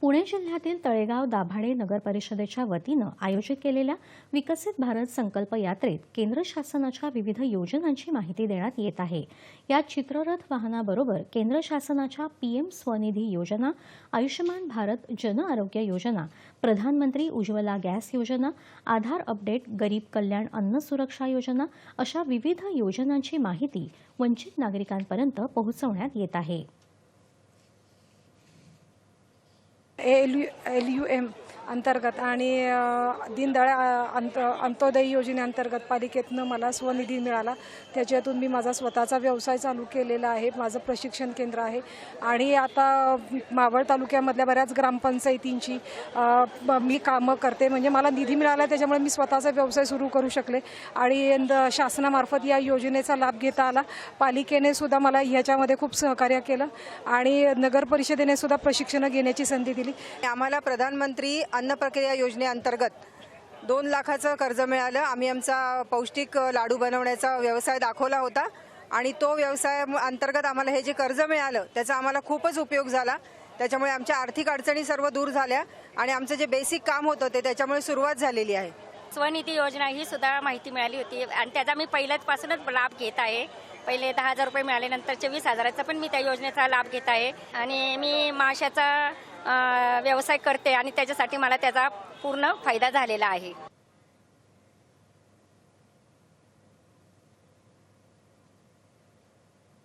पुणे जिल्ह्यातील तळेगाव दाभाडे नगर परिषदेच्या वतीनं आयोजित केलेल्या विकसित भारत संकल्प यात्रेत केंद्र शासनाच्या विविध योजनांची माहिती देण्यात येत आहे. या चित्ररथ वाहनाबरोबर केंद्र शासनाच्या पीएम स्वनिधी योजना आयुष्यमान भारत जन आरोग्य योजना प्रधानमंत्री उज्ज्वला गॅस योजना आधार अपडेट गरीब कल्याण अन्न सुरक्षा योजना अशा विविध योजनांची माहिती वंचित नागरिकांपर्यंत पोहोचवण्यात येत आहे. L U L U M अंतर्गत आणि दीनदयाळ अंत अंत्योदय योजनेअंतर्गत पालिकेतनं मला स्वनिधी मिळाला. त्याच्यातून मी माझा स्वतःचा व्यवसाय चालू केलेला आहे माझं प्रशिक्षण केंद्र आहे. आणि आता मावळ तालुक्यामधल्या बऱ्याच ग्रामपंचायतींची मी कामं करते. म्हणजे मला निधी मिळाला त्याच्यामुळे मी स्वतःचा व्यवसाय सुरू करू शकले. आणि द- शासनामार्फत या योजनेचा लाभ घेता आला. पालिकेने सुद्धा मला ह्याच्यामध्ये खूप सहकार्य केलं. आणि नगर परिषदेने सुद्धा प्रशिक्षणं घेण्याची संधी दिली. आम्हाला प्रधानमंत्री अन्न प्रक्रिया योजनेअंतर्गत दोन लाखाचं कर्ज मिळालं. आम्ही आमचा पौष्टिक लाडू बनवण्याचा व्यवसाय दाखवला होता आणि तो व्यवसाय अंतर्गत आम्हाला हे जे कर्ज मिळालं त्याचा आम्हाला खूपच उपयोग झाला. त्याच्यामुळे आमच्या आर्थिक अडचणी सर्व दूर झाल्या आणि आमचं जे बेसिक काम होतं ते त्याच्यामुळे सुरुवात झालेली आहे. स्वनिधी योजना ही सुद्धा माहिती मिळाली होती आणि त्याचा मी पहिल्याचपासूनच लाभ घेत आहे. पहिले दहा हजार रुपये मिळाले नंतरचे वीस हजाराचा पण मी त्या योजनेचा लाभ घेत आहे. आणि मी माशाचा व्यवसाय करते आणि त्याच्यासाठी मला त्याचा पूर्ण फायदा झालेला आहे.